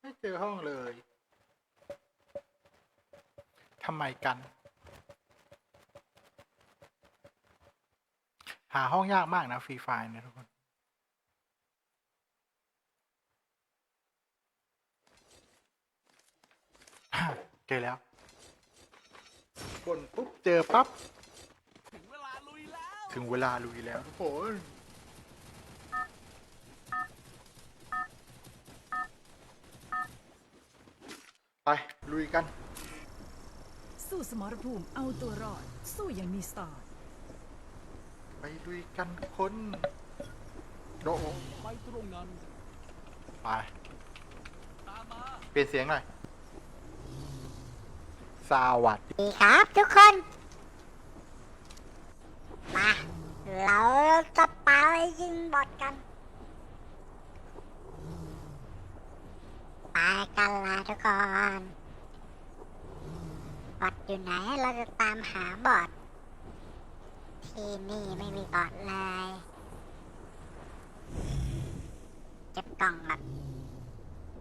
ไม่เจอห้องเลยทำไมกัน หาห้องยากมากนะฟรีไฟเนี่ยทุกคนเจอแล้วกดปุ๊บ เจอปั๊บ ถึงเวลาลุยแล้วถึงเวลาลุยแล้วทุกคน ไปลุยกัน สู้สมรภูมิเอาตัวรอด สู้อย่างมีสไตล์ไปลุยกันคนโดะไปตรงนั้นไปตามมาเปลี่ยนเสียงหน่อยสวัสดีดีครับทุกคน มา เราจะไปยิงบอทกัน ไปกันละทุกคนบอทอยู่ไหนเราจะตามหาบอทที่นี่ไม่มีบอทเลยเก็บกล่องแบบ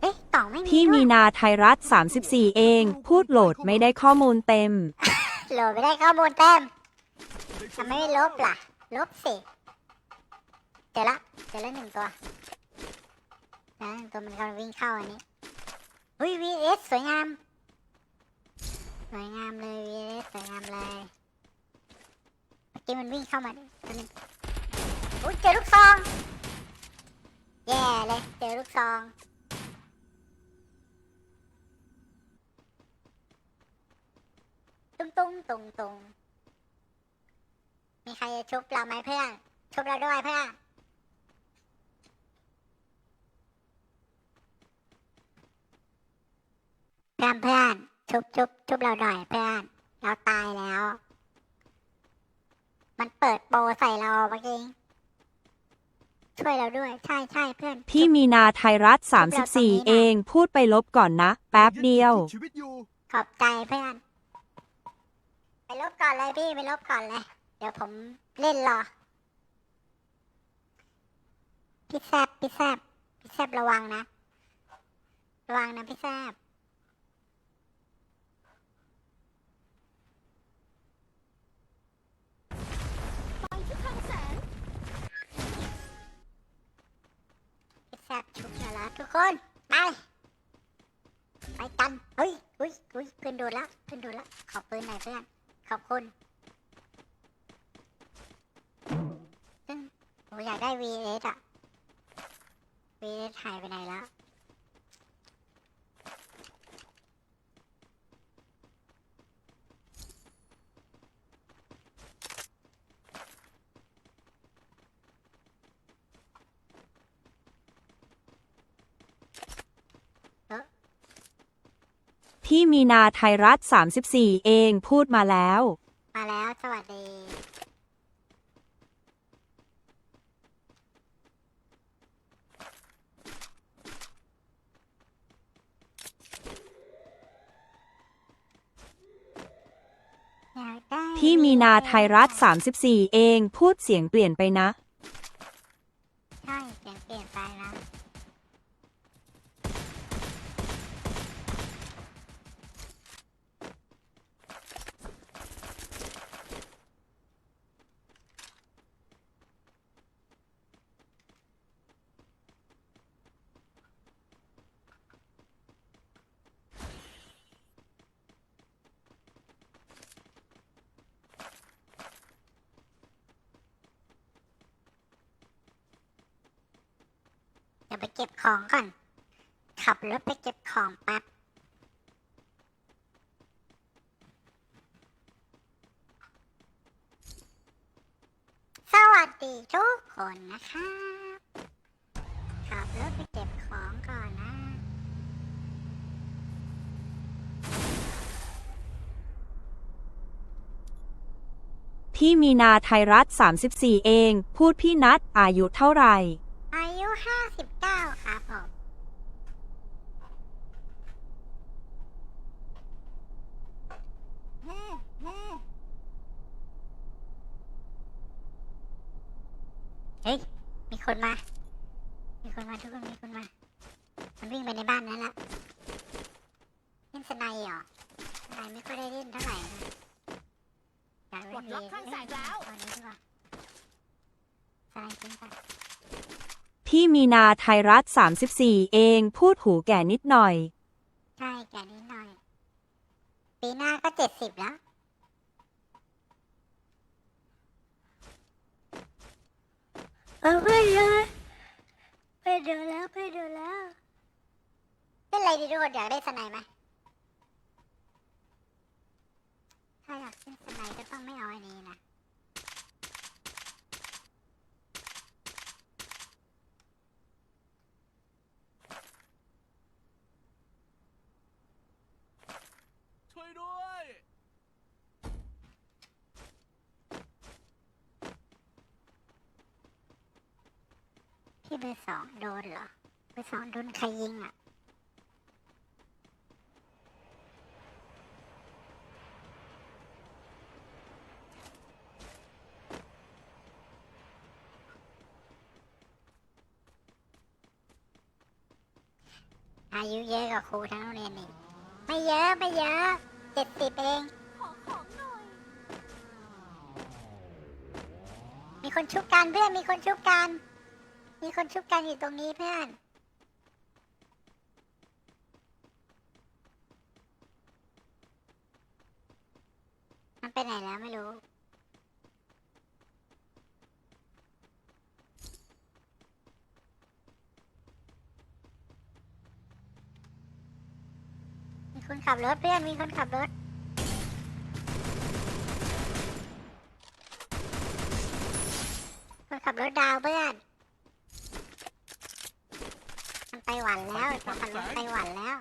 เอ๊ะกล่องไม่มีพี่ด้วมีย นาไทยรัฐ 34 เอง พูดโหลดไม่ได้ข้อมูลเต็ม โหลดไม่ได้ข้อมูลเต็มทำไมไม่ลบล่ะ ลบสิ เจอละ เจอแล้วหนึ่งตัวเจอแล้วหนึ่งตัวมันกำลังวิ่งเข้าอันนี้ อุ้ย VS สวยงาม สวยงามเลย VS สวยงามเลยเมื่อกี้มันวิ่งเข้ามาตัวนึงอุ้ยเจอลูกซอง แย่เลยเจอลูกซองตุ้งตุ้งตุงตุงมีใครจะชุบเราไหมเพื่อน ชุบเราด้วยเพื่อน เพื่อนเพื่อนชุบชุบชุบเราหน่อยเพื่อน เราตายแล้ว มันเปิดโปรใส่เราเมื่อกี้ช่วยเราด้วย ใช่ใช่เพื่อนพี่มีนาไทยรัฐ 34 เองพูดไปลบก่อนนะ แป๊บเดียว ชีวิตอยู่ ขอบใจเพื่อน ไปลบก่อนเลยพี่ไปลบก่อนเลย เดี๋ยวผมเล่นรอพี่แซบพี่แซบพี่แซบระวังนะ ระวังนะพี่แซบ พี่แซบชุบแล้วทุกคน ไป ไปกันเฮ้ยเฮ้ยเฮ้ยเพื่อนโดนแล้วเพื่อนโดนแล้วขอปืนหน่อยเพื่อน ขอบคุณซึ่งผมอยากได้ VS อะ VS หายไปไหนแล้ว พี่มีนาไทยรัฐ 34 เองพูดมาแล้ว มาแล้วสวัสดี อยากได้พี่มีนาไทยรัฐ 34 เองพูดเสียงเปลี่ยนไปนะ ใช่เปลี่ยนเปลี่ยนไปแล้ ดี๋ยวไปเก็บของก่อน ขับรถไปเก็บของแป๊บสวัสดีทุกคนนะครับ ขับรถไปเก็บของก่อนนะพี่มีนาไทยรัฐ 34 เอง พูดพี่นัดอายุเท่าไหร่ ห้าสิบเก้าครับผมเฮ้ย มีคนมา มีคนมาทุกคน มีคนมา มันวิ่งไปในบ้านนั้นแล้วเล่นสไนด์เหรอสไนด์ไม่ค่อยได้เล่นเท่าไหร่นะอยากเล่น ปลดล็อกข้างแสงแล้ว ตอนนี้ดีกว่าสไนด์จริงป่ะ พี่มีนาไทยรัฐ 34 เองพูดหูแก่นิดหน่อย ใช่แกนิดหน่อย ปีหน้าก็เจ็ดสิบแล้ว เออไม่เยอะไม่เดือแล้วไม่เดือแล้วเล่นอะไรดีทุกคนอยากได้สไนด์ไหมถ้าอยากเล่นสไนด์ก็ต้องไม่เอาอันนี้นะ ช่วยด้วย พี่เบอร์สองโดนเหรอ เบอร์สองโดนใครยิงอะ อายุเยอะกว่าครูทั้งโรงเรียนอีกไม่เยอะไม่เยอะเจ็ดสิบเองมีคนชุบกันเพื่อนมีคนชุบกัน มีคนชุบกันอยู่ตรงนี้เพื่อน มันไปไหนแล้วไม่รู้ มีคนขับรถเพื่อน มีคนขับรถคนขับรถดาวเพื่อนมัน ไปหวันแล้วไอ้คนขับรถไปหวันแล้ว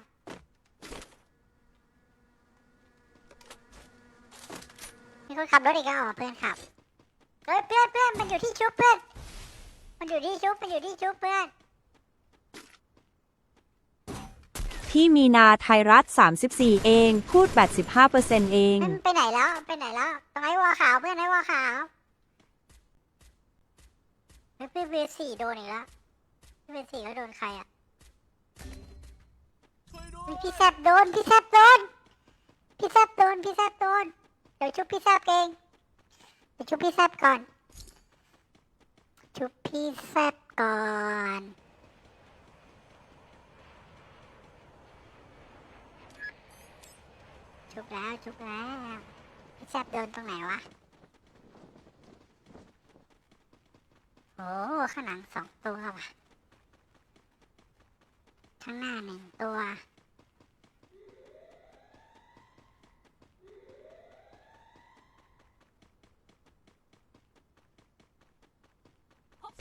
มีคนขับรถอีกแล้วเหรอเพื่อนขับเฮ้ยเพื่อนเพื่อนมันอยู่ที่ชุบเพื่อนมันอยู่ที่ชุบมันอยู่ที่ชุบเพื่อนพี่มีนาไทยรัฐ 34 เอง พูด 85%เอง มันไปไหนแล้วไปไหนแล้วตรงไอ้วัวขาวเพื่อนไอ้วัวขาวเฮ้ยพี่เวสี่โดนอีกแล้วพี่เวสี่เขาโดนใครอะ ช่วยด้วย เฮ้ย พี่แซบโดนพี่แซบโดนพี่แซบโดนพี่แซบโดนเดี๋ยวชุบพี่แซบเองเดี๋ยวชุบพี่แซบก่อน ชุบพี่แซบก่อนชุบแล้วชุบแล้วพี่แซบโดนตรงไหนวะโอ้ข้างหลังสองตัวว่ะข้างหน้าหนึ่งตัว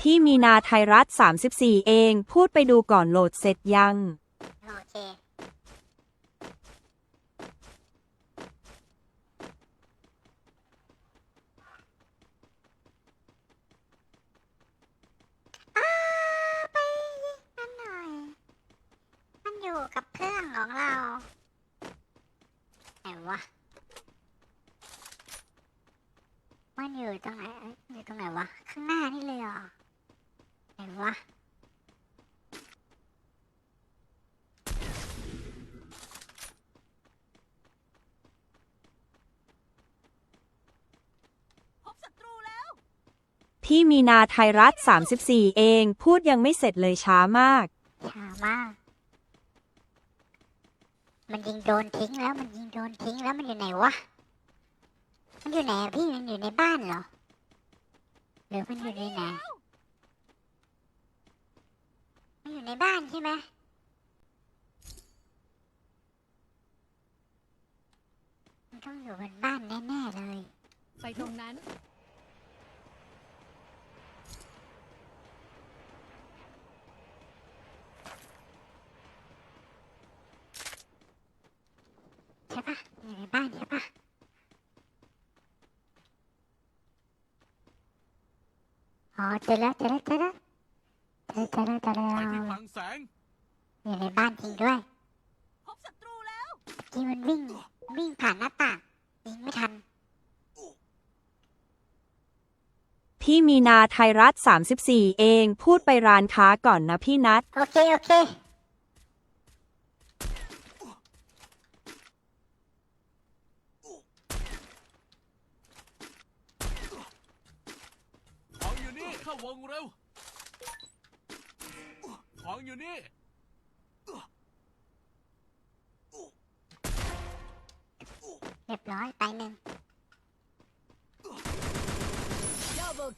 พี่มีนาไทยรัฐ 34 เอง พูดไปดูก่อนโหลดเสร็จยัง โอเคอ้าไปยิงมันหน่อย มันอยู่กับเครื่องของเราไหนวะ มันอยู่ตรงไหนเอ้ยอยู่ตรงไหนวะ ข้างหน้านี่เลยเหรอ ไหนวะพบศัตรูแล้วพี่มีนาไทยรัฐ 34 เอง พูดยังไม่เสร็จเลยช้ามากช้ามากมันยิงโดนทิ้งแล้ว มันยิงโดนทิ้งแล้วมันอยู่ไหนวะ มันอยู่ไหนอะพี่ มันอยู่ในบ้านเหรอ หรือมันอยู่ในไหนมันอยู่ในบ้านใช่ไหมมันต้ องอยู่บนบ้านแน่ๆเลย ไปตรงนั้น ใช่ปะอยู่ในบ้านใช่ปะอ๋อเจอแล้วเจอแล้วเจอแล้วเจอเจอแล้วเจอแล้ไปวที่คลังแสง อยู่ในบ้านจริงด้วยพบศัตรูแล้ว เมื่อกี้มันวิ่งวิ่งผ่านหน้าต่าง ยิงไม่ทัน พี่มีนาไทยรัฐ 34 เองพูดไปร้านค้าก่อนนะพี่นัท โอเค โอเค ของอยู่นี่เข้าวงเร็ว ของอยู่นี่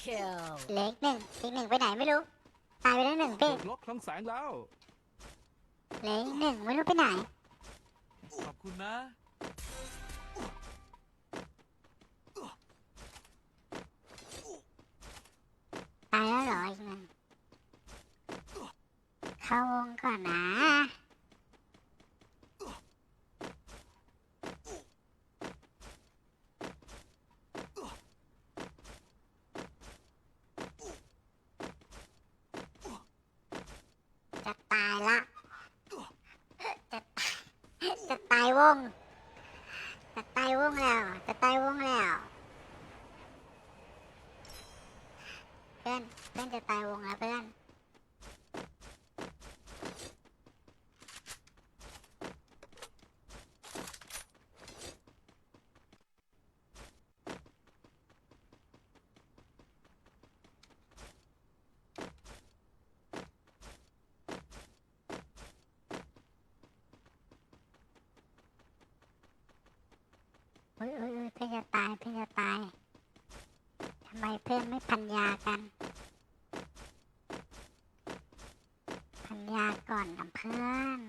kill เหล็กหนึ่งอีกหนึ่งไปไหนไม่รู้ ตายไปแล้วหนึ่งพี่ล็อกคลังแสงแล้ว เหล็กหนึ่งไม่รู้ไปไหน ขอบคุณนะ ตายแล้วเหรออีกหนึ่งเข้าวงก่อนนะจะตายละ จะตายจะ ตายวงจะตายวงแล้วจะตายวงแล้วเพื่อนเพื่อนจะตายวงแล้วเพื่อน เพื่อนจะตายเพื่อนจะตายทำไมเพื่อนไม่พันยากันยาก่อนนะเพื่อน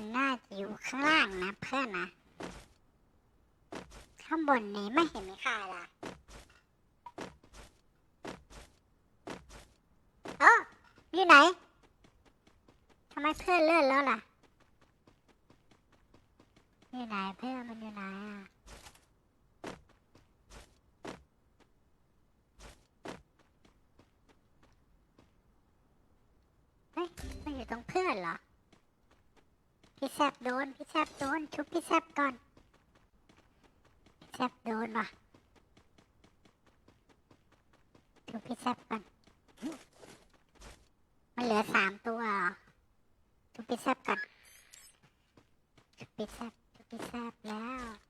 มันน่าจะอยู่ข้างล่างนะเพื่อนนะ ข้างบนนี้ไม่เห็นมีใครล่ะเอออยู่ไหนทำไมเพื่อนเลื่อนแล้วล่ะ อยู่ไหนเพื่อนมันอยู่ไหนอะเฮ้ยมันอยู่ตรงเพื่อนเหรอ พี่แซบโดน พี่แซบโดน ชุบพี่แซบก่อนพี่แซบโดนว่ะชุบพี่แซบก่อน มันเหลือสามตัวชุบพี่แซบก่อนชุบพี่แซบชุบพี่แซบแล้ว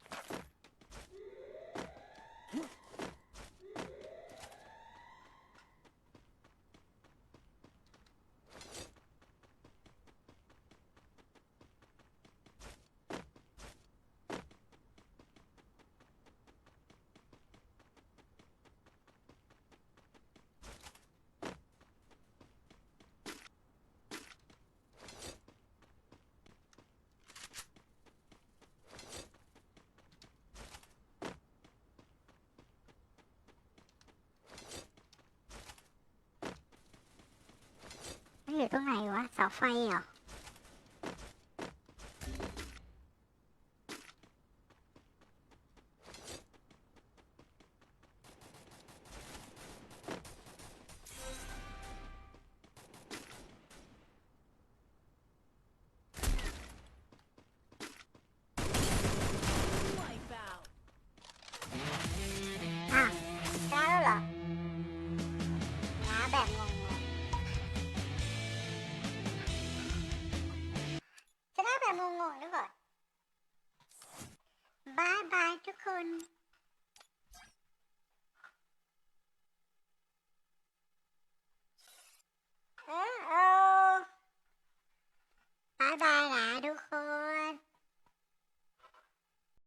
มันอยู่ตรงไห